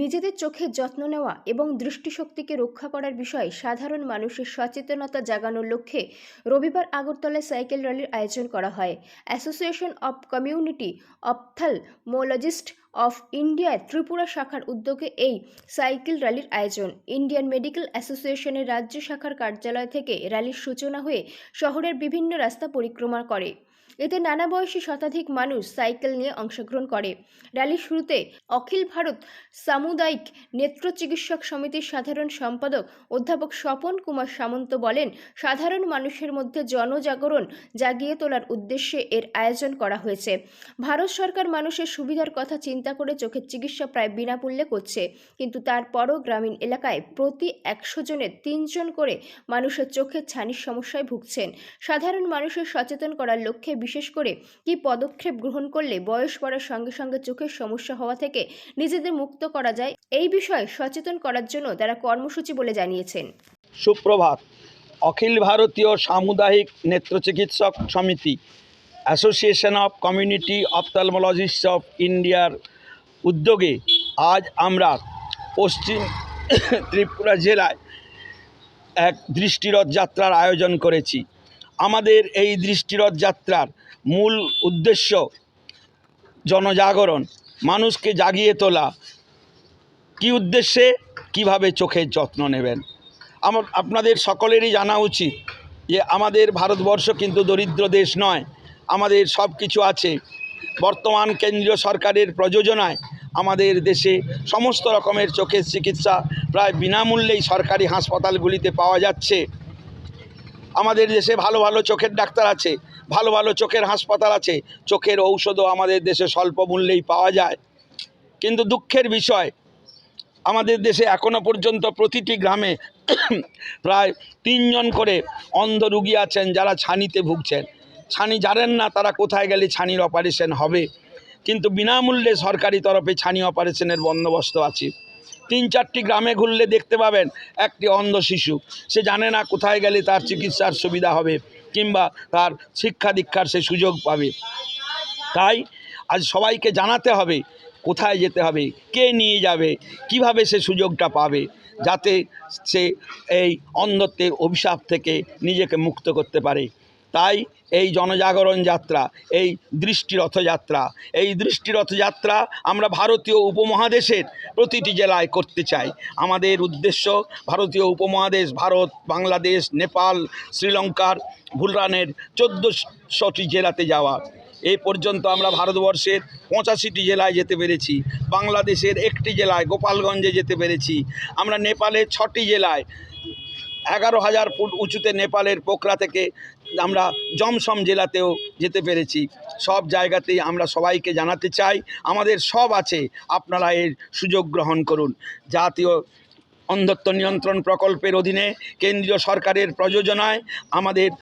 নিজেদের চোখের যত্ন নেওয়া এবং দৃষ্টিশক্তিকে রক্ষা করার বিষয়ে সাধারণ মানুষের সচেতনতা জাগানোর লক্ষ্যে রবিবার আগরতলায় সাইকেল র্যালির আয়োজন করা হয়। Association of community ophthalmologist of ইন্ডিয়ার ত্রিপুরা শাখার উদ্যোগে এই সাইকেল র্যালির আয়োজন। ইন্ডিয়ান মেডিকেল অ্যাসোসিয়েশনের রাজ্য শাখার কার্যালয় থেকে র্যালির সূচনা হয়ে শহরের বিভিন্ন রাস্তা পরিক্রমা করে। এতে নানা বয়সী শতাধিক মানুষ সাইকেল নিয়ে অংশগ্রহণ করে। র্যালির শুরুতে অখিল ভারত সামুদায়িক নেত্র চিকিৎসক সমিতির সাধারণ সম্পাদক অধ্যাপক স্বপন কুমার সামন্ত বলেন, সাধারণ মানুষের মধ্যে জনজাগরণ জাগিয়ে তোলার উদ্দেশ্যে এর আয়োজন করা হয়েছে। ভারত সরকার মানুষের সুবিধার কথা চিন্তা করে চোখের চিকিৎসা প্রায় বিনামূল্যে করছে, কিন্তু তারপরও গ্রামীণ এলাকায় প্রতি একশো জনের তিনজন করে মানুষের চোখের ছানির সমস্যায় ভুগছেন। সাধারণ মানুষের সচেতন করার লক্ষ্যে বিশেষ করে কি পদক্ষেপ গ্রহণ করলে বয়স বাড়ার সঙ্গে সঙ্গে চোখের সমস্যা হওয়া থেকে নিজেদের মুক্ত করা যায়? এই বিষয়ে সচেতন করার জন্য তারা কর্মসূচি বলে জানিয়েছেন। সুপ্রভাত। অখিল ভারতীয় সামুদায়িক নেত্র চিকিৎসক সমিতি association of community ophthalmologist of ইন্ডিয়ার উদ্যোগে আজ আমরা পশ্চিম ত্রিপুরা জেলায় এক দৃষ্টিরথ যাত্রার আয়োজন করেছি। আমাদের এই দৃষ্টিরথ যাত্রার মূল উদ্দেশ্য জনজাগরণ, মানুষকে জাগিয়ে তোলা। কি উদ্দেশ্যে? কীভাবে চোখের যত্ন নেবেন? আমার, আপনাদের সকলেরই জানা উচিত যে আমাদের ভারতবর্ষ কিন্তু দরিদ্র দেশ নয়, আমাদের সব কিছু আছে। বর্তমান কেন্দ্রীয় সরকারের প্রযোজনায় আমাদের দেশে সমস্ত রকমের চোখের চিকিৎসা প্রায় বিনামূল্যেই সরকারি হাসপাতালগুলিতে পাওয়া যাচ্ছে। আমাদের দেশে ভালো ভালো চোখের ডাক্তার আছে, ভালো ভালো চোখের হাসপাতাল আছে, চোখের ঔষধও আমাদের দেশে স্বল্প মূল্যেই পাওয়া যায়। কিন্তু দুঃখের বিষয়, আমাদের দেশে এখনও পর্যন্ত প্রতিটি গ্রামে প্রায় তিনজন করে অন্ধ রুগী আছেন যারা ছানিতে ভুগছেন। ছানি জানেন না তারা কোথায় গেলে ছানির অপারেশন হবে। কিন্তু বিনামূল্যে সরকারি তরফে ছানি অপারেশনের বন্দোবস্ত আছে। তিন চারটি গ্রামে ঘুরলে দেখতে পাবেন একটি অন্ধ শিশু। সে জানে না কোথায় গেলে তার চিকিৎসার সুবিধা হবে কিংবা তার শিক্ষা দীক্ষার সে সুযোগ পাবে। তাই আজ সবাইকে জানাতে হবে কোথায় যেতে হবে, কে নিয়ে যাবে, কীভাবে সে সুযোগটা পাবে, যাতে সে এই অন্ধত্বের অভিশাপ থেকে নিজেকে মুক্ত করতে পারে। তাই এই জনজাগরণ যাত্রা, এই দৃষ্টি রথযাত্রা এই দৃষ্টি রথযাত্রা আমরা ভারতীয় উপমহাদেশের প্রতিটি জেলায় করতে চাই। আমাদের উদ্দেশ্য ভারতীয় উপমহাদেশ, ভারত, বাংলাদেশ, নেপাল, শ্রীলঙ্কার ভুটানের চোদ্দোশোটি জেলাতে যাওয়া। এই পর্যন্ত আমরা ভারতবর্ষের পঁচাশিটি জেলায় যেতে পেরেছি, বাংলাদেশের একটি জেলায় গোপালগঞ্জে যেতে পেরেছি। আমরা নেপালের ছটি জেলায় এগারো হাজার ফুট উঁচুতে নেপালের পোখরা থেকে আমরা জমসম জেলাতেও যেতে পেরেছি। সব জায়গাতেই আমরা সবাইকে জানাতে চাই, আমাদের সব আছে, আপনারা এর সুযোগ গ্রহণ করুন। জাতীয় অন্ধত্ব নিয়ন্ত্রণ প্রকল্পের অধীনে কেন্দ্রীয় সরকারের প্রযোজনায় আমাদের